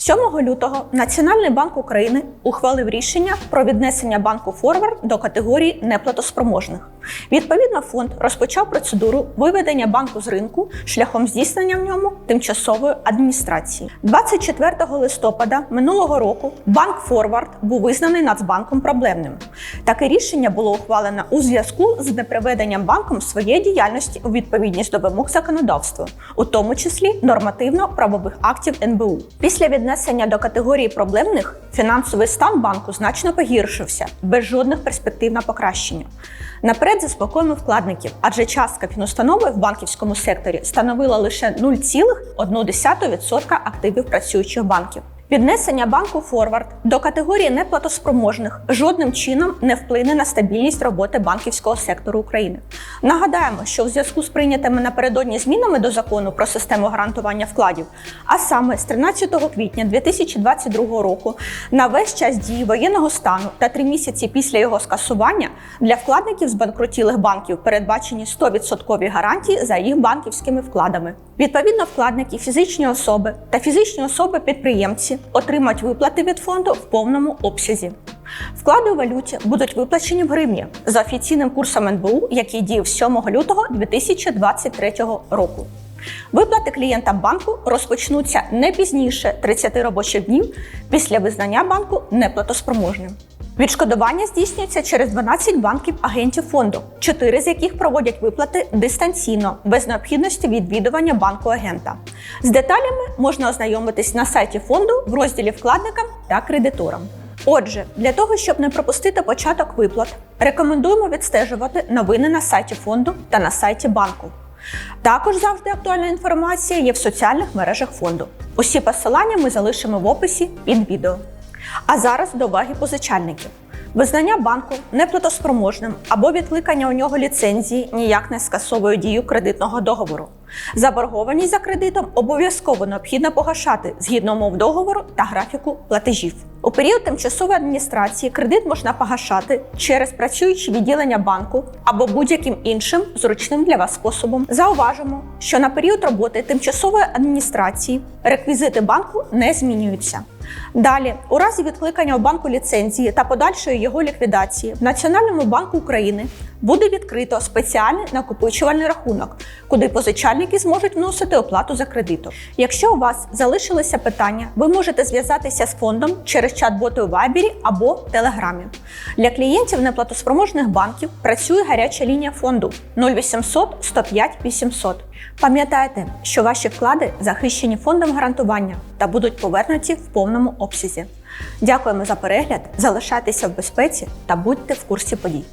7 лютого Національний банк України ухвалив рішення про віднесення банку Форвард до категорії неплатоспроможних. Відповідно, фонд розпочав процедуру виведення банку з ринку шляхом здійснення в ньому тимчасової адміністрації. 24 листопада минулого року банк Форвард був визнаний Нацбанком проблемним. Таке рішення було ухвалено у зв'язку з неприведенням банком своєї діяльності у відповідність до вимог законодавства, у тому числі нормативно-правових актів НБУ. Після віднесення до категорії проблемних фінансовий стан банку значно погіршився без жодних перспектив на покращення. Наперед заспокоїмо вкладників, адже частка фінустанови в банківському секторі становила лише 0,1% активів працюючих банків. Віднесення банку Форвард до категорії неплатоспроможних жодним чином не вплине на стабільність роботи банківського сектору України. Нагадаємо, що в зв'язку з прийнятими напередодні змінами до закону про систему гарантування вкладів, а саме з 13 квітня 2022 року, на весь час дії воєнного стану та три місяці після його скасування для вкладників збанкрутілих банків передбачені 100% гарантії за їх банківськими вкладами. Відповідно, вкладники, фізичні особи та фізичні особи-підприємці отримають виплати від фонду в повному обсязі. Вклади у валюті будуть виплачені в гривні за офіційним курсом НБУ, який діяв 7 лютого 2023 року. Виплати клієнтам банку розпочнуться не пізніше 30 робочих днів після визнання банку неплатоспроможним. Відшкодування здійснюється через 12 банків агентів фонду, 4 з яких проводять виплати дистанційно, без необхідності відвідування банку агента. З деталями можна ознайомитись на сайті фонду в розділі вкладникам та кредиторам. Отже, для того, щоб не пропустити початок виплат, рекомендуємо відстежувати новини на сайті фонду та на сайті банку. Також завжди актуальна інформація є в соціальних мережах фонду. Усі посилання ми залишимо в описі під відео. А зараз до уваги позичальників. Визнання банку неплатоспроможним або відкликання у нього ліцензії ніяк не скасовує дію кредитного договору. Заборгованість за кредитом обов'язково необхідно погашати згідно умов договору та графіку платежів. У період тимчасової адміністрації кредит можна погашати через працюючі відділення банку або будь-яким іншим зручним для вас способом. Зауважимо, що на період роботи тимчасової адміністрації реквізити банку не змінюються. Далі, у разі відкликання у банку ліцензії та подальшої його ліквідації в Національному банку України буде відкрито спеціальний накопичувальний рахунок, куди позичальники зможуть вносити оплату за кредитом. Якщо у вас залишилися питання, ви можете зв'язатися з фондом через чат-боти у Вайбері або Телеграмі. Для клієнтів неплатоспроможних банків працює гаряча лінія фонду 0800 105 800. Пам'ятайте, що ваші вклади захищені фондом гарантування та будуть повернуті в повному обсязі. Дякуємо за перегляд, залишайтеся в безпеці та будьте в курсі подій.